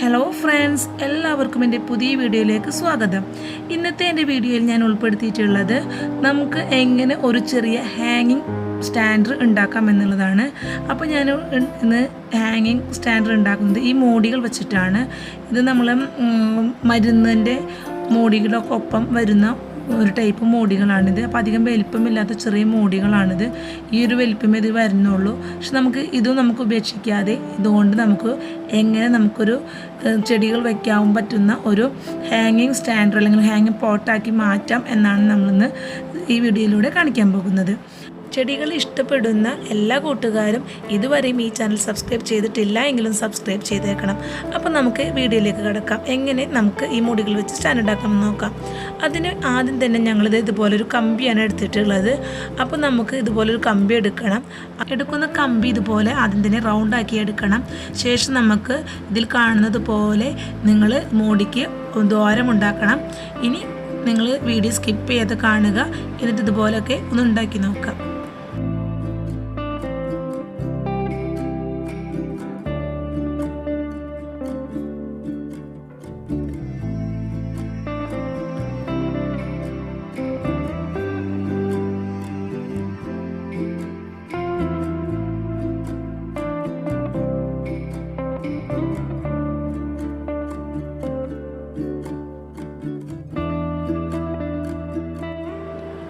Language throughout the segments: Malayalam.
ഹലോ ഫ്രണ്ട്സ് എല്ലാവർക്കും എന്റെ പുതിയ വീഡിയോയിലേക്ക് സ്വാഗതം. ഇന്നത്തെ എന്റെ വീഡിയോയിൽ ഞാൻ ഉൾപ്പെടുത്തിയിട്ടുള്ളത് നമുക്ക് എങ്ങനെ ഒരു ചെറിയ ഹാങ്ങിങ് സ്റ്റാൻഡർ ഉണ്ടാക്കാം എന്നുള്ളതാണ്. അപ്പോൾ ഞാൻ ഇന്ന് ഹാങ്ങിങ് സ്റ്റാൻഡർ ഉണ്ടാക്കുന്നത് ഈ മോടികൾ വെച്ചിട്ടാണ്. ഇത് നമ്മൾ മരുന്നിന്റെ മോടികളൊക്കെ ഒപ്പം വരുന്ന ഒരു ടൈപ്പ് മോടികളാണിത്. അപ്പോൾ അധികം വലിപ്പമില്ലാത്ത ചെറിയ മോടികളാണിത്. ഈ ഒരു വലിപ്പമേ ഇത് വരുന്നുള്ളൂ. പക്ഷെ നമുക്ക് ഇതും നമുക്ക് ഉപേക്ഷിക്കാതെ ഇതുകൊണ്ട് നമുക്ക് എങ്ങനെ നമുക്കൊരു ചെടികൾ വയ്ക്കാൻ പറ്റുന്ന ഒരു ഹാങ്ങിങ് സ്റ്റാൻഡർ അല്ലെങ്കിൽ ഹാങ്ങിങ് പോട്ടാക്കി മാറ്റാം എന്നാണ് നമ്മളിന്ന് ഈ വീഡിയോയിലൂടെ കാണിക്കാൻ പോകുന്നത്. ചെടികൾ ഇഷ്ടപ്പെടുന്ന എല്ലാ കൂട്ടുകാരും ഇതുവരെയും ഈ ചാനൽ സബ്സ്ക്രൈബ് ചെയ്തിട്ടില്ല എങ്കിലും സബ്സ്ക്രൈബ് ചെയ്തേക്കണം. അപ്പോൾ നമുക്ക് വീഡിയോയിലേക്ക് കിടക്കാം. എങ്ങനെ നമുക്ക് ഈ മുടികൾ വെച്ച് സ്റ്റാൻഡ് ഉണ്ടാക്കാമെന്ന് നോക്കാം. അതിന് ആദ്യം തന്നെ ഞങ്ങളിത് ഇതുപോലൊരു കമ്പിയാണ് എടുത്തിട്ടുള്ളത്. അപ്പോൾ നമുക്ക് ഇതുപോലൊരു കമ്പി എടുക്കണം. എടുക്കുന്ന കമ്പി ഇതുപോലെ ആദ്യം തന്നെ റൗണ്ടാക്കി എടുക്കണം. ശേഷം നമുക്ക് ഇതിൽ കാണുന്നത് പോലെ നിങ്ങൾ മോടിക്ക് ദ്വാരം ഉണ്ടാക്കണം. ഇനി നിങ്ങൾ വീഡിയോ സ്കിപ്പ് ചെയ്ത് കാണുക. എന്നിട്ട് ഇതുപോലൊക്കെ ഒന്ന് ഉണ്ടാക്കി നോക്കാം.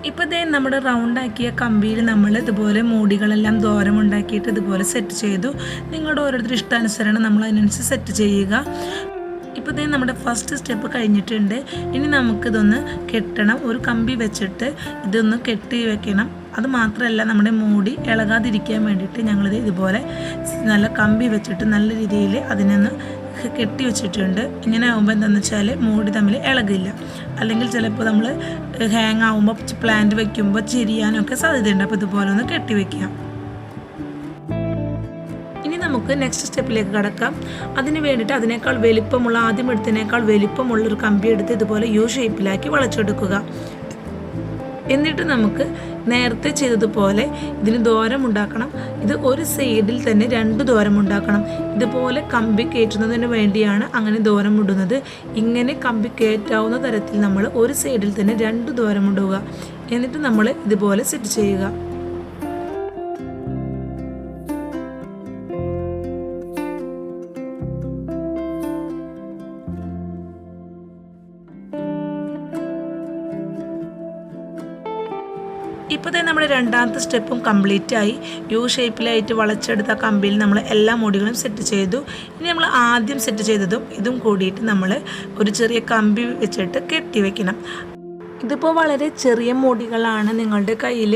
ഇപ്പോൾ ദേ നമ്മുടെ റൗണ്ട് ആക്കിയ കമ്പിയിൽ നമ്മൾ ഇതുപോലെ മൂടികളെല്ലാം ദോരമുണ്ടാക്കിയിട്ട് ഇതുപോലെ സെറ്റ് ചെയ്തു. നിങ്ങളുടെ ഓരോരുത്തർ ഇഷ്ടാനുസരണം നമ്മൾ അതിനനുസരിച്ച് സെറ്റ് ചെയ്യുക. ഇപ്പോൾ ദേ നമ്മുടെ ഫസ്റ്റ് സ്റ്റെപ്പ് കഴിഞ്ഞിട്ടുണ്ട്. ഇനി നമുക്കിതൊന്ന് കെട്ടണം. ഒരു കമ്പി വെച്ചിട്ട് ഇതൊന്ന് കെട്ടി വെക്കണം. അത് മാത്രമല്ല നമ്മുടെ മൂടി ഇളകാതിരിക്കാൻ വേണ്ടിയിട്ട് ഞങ്ങളിത് ഇതുപോലെ നല്ല കമ്പി വെച്ചിട്ട് നല്ല രീതിയിൽ അതിനൊന്ന് കെട്ടി വെച്ചിട്ടുണ്ട്. ഇങ്ങനെ ആകുമ്പോൾ എന്താണെന്ന് വെച്ചാൽ മൂടി തമ്മിൽ ഇളകില്ല. അല്ലെങ്കിൽ ചിലപ്പോൾ നമ്മൾ ഹാങ് ആകുമ്പോൾ പ്ലാന്റ് വെക്കുമ്പോൾ ചിരിയാനൊക്കെ സാധ്യതയുണ്ട്. അപ്പോൾ ഇതുപോലെ ഒന്ന് കെട്ടി വെക്കാം. ഇനി നമുക്ക് നെക്സ്റ്റ് സ്റ്റെപ്പിലേക്ക് കടക്കാം. അതിന് വേണ്ടിയിട്ട് അതിനേക്കാൾ വലിപ്പമുള്ള ആദ്യം എടുത്തതിനേക്കാൾ വലിപ്പമുള്ള ഒരു കമ്പി എടുത്ത് ഇതുപോലെ യു ഷേപ്പിലാക്കി വളച്ചെടുക്കുക. എന്നിട്ട് നമുക്ക് നേരത്തെ ചെയ്തതുപോലെ ഇതിന് ദ്വാരം ഉണ്ടാക്കണം. ഇത് ഒരു സൈഡിൽ തന്നെ രണ്ട് ദ്വാരം ഉണ്ടാക്കണം. ഇതുപോലെ കമ്പി കയറ്റുന്നതിന് വേണ്ടിയാണ് അങ്ങനെ ദ്വാരം ഇടുന്നത്. ഇങ്ങനെ കമ്പി കയറ്റാവുന്ന തരത്തിൽ നമ്മൾ ഒരു സൈഡിൽ തന്നെ രണ്ട് ദ്വാരം ഇടുക. എന്നിട്ട് നമ്മൾ ഇതുപോലെ സെറ്റ് ചെയ്യുക. ഇപ്പോൾ തന്നെ നമ്മുടെ രണ്ടാമത്തെ സ്റ്റെപ്പും കംപ്ലീറ്റ് ആയി. യു ഷേപ്പിലായിട്ട് വളച്ചെടുത്ത കമ്പിയിൽ നമ്മൾ എല്ലാ മുടികളും സെറ്റ് ചെയ്തു. ഇനി നമ്മൾ ആദ്യം സെറ്റ് ചെയ്തതും ഇതും കൂടിയിട്ട് നമ്മൾ ഒരു ചെറിയ കമ്പി വെച്ചിട്ട് കെട്ടി വെക്കണം. ഇതിപ്പോൾ വളരെ ചെറിയ മുടികളാണ് നിങ്ങളുടെ കയ്യിൽ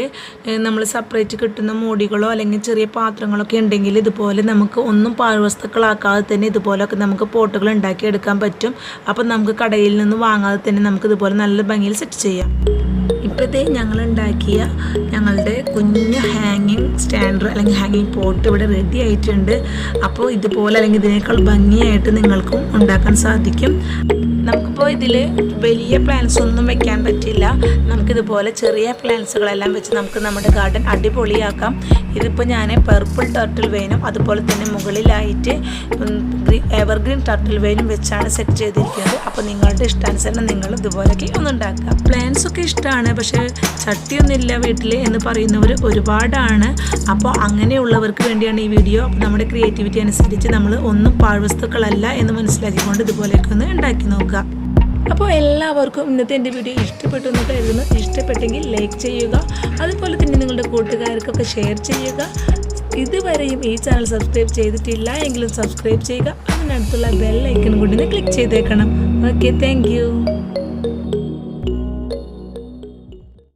നമ്മൾ സെപ്പറേറ്റ് കിട്ടുന്ന മുടികളോ അല്ലെങ്കിൽ ചെറിയ പാത്രങ്ങളൊക്കെ ഉണ്ടെങ്കിൽ ഇതുപോലെ നമുക്ക് ഒന്നും പാഴ്വസ്തുക്കളാക്കാതെ തന്നെ ഇതുപോലൊക്കെ നമുക്ക് പോട്ടുകൾ ഉണ്ടാക്കിയെടുക്കാൻ പറ്റും. അപ്പം നമുക്ക് കടയിൽ നിന്ന് വാങ്ങാതെ തന്നെ നമുക്ക് ഇതുപോലെ നല്ല ഭംഗിയിൽ സെറ്റ് ചെയ്യാം. ഇപ്പോഴത്തെ ഞങ്ങളുണ്ടാക്കിയ ഞങ്ങളുടെ കുഞ്ഞു ഹാങ്ങിങ് സ്റ്റാൻഡർ അല്ലെങ്കിൽ ഹാങ്ങിങ് പോട്ട് ഇവിടെ റെഡി ആയിട്ടുണ്ട്. അപ്പോൾ ഇതുപോലെ അല്ലെങ്കിൽ ഇതിനേക്കാൾ ഭംഗിയായിട്ട് നിങ്ങൾക്കും ഉണ്ടാക്കാൻ സാധിക്കും. നമുക്കിപ്പോൾ ഇതിൽ വലിയ പ്ലാന്റ്സ് ഒന്നും വെക്കാൻ പറ്റില്ല. നമുക്കിതുപോലെ ചെറിയ പ്ലാന്റ്സുകളെല്ലാം വെച്ച് നമുക്ക് നമ്മുടെ ഗാർഡൻ അടിപൊളിയാക്കാം. ഇതിപ്പോൾ ഞാൻ പർപ്പിൾ ടർട്ടിൽ വെയിനും അതുപോലെ തന്നെ മുകളിലായിട്ട് എവർഗ്രീൻ ടർട്ടിൽ വെയിനും വെച്ചാണ് സെറ്റ് ചെയ്തിരിക്കുന്നത്. അപ്പോൾ നിങ്ങളുടെ ഇഷ്ടാനുസരണം നിങ്ങൾ ഇതുപോലൊക്കെ ഒന്നുണ്ടാക്കുക പ്ലാന്റ്സ് ഒക്കെ ഇഷ്ടമാണ് പക്ഷേ ചട്ടിയൊന്നുമില്ല വീട്ടിൽ എന്ന് പറയുന്നവർ ഒരുപാടാണ്. അപ്പോൾ അങ്ങനെയുള്ളവർക്ക് വേണ്ടിയാണ് ഈ വീഡിയോ. അപ്പോൾ നമ്മുടെ ക്രിയേറ്റിവിറ്റി അനുസരിച്ച് നമ്മൾ ഒന്നും പാഴ്വസ്തുക്കളല്ല എന്ന് മനസ്സിലാക്കിക്കൊണ്ട് ഇതുപോലെയൊക്കെ ഒന്ന് ഉണ്ടാക്കി നോക്കുക. അപ്പോൾ എല്ലാവർക്കും ഇന്നത്തെ എന്റെ വീഡിയോ ഇഷ്ടപ്പെട്ടു എന്ന് കരുതുന്നു. ഇഷ്ടപ്പെട്ടെങ്കിൽ ലൈക്ക് ചെയ്യുക. അതുപോലെ തന്നെ നിങ്ങളുടെ കൂട്ടുകാർക്കൊക്കെ ഷെയർ ചെയ്യുക. ഇതുവരെയും ഈ ചാനൽ സബ്സ്ക്രൈബ് ചെയ്തിട്ടില്ല എങ്കിലും സബ്സ്ക്രൈബ് ചെയ്യുക. അതിനടുത്തുള്ള ബെല്ലൈക്കൺ കൂടി ഒന്ന് ക്ലിക്ക് ചെയ്തേക്കണം. Okay thank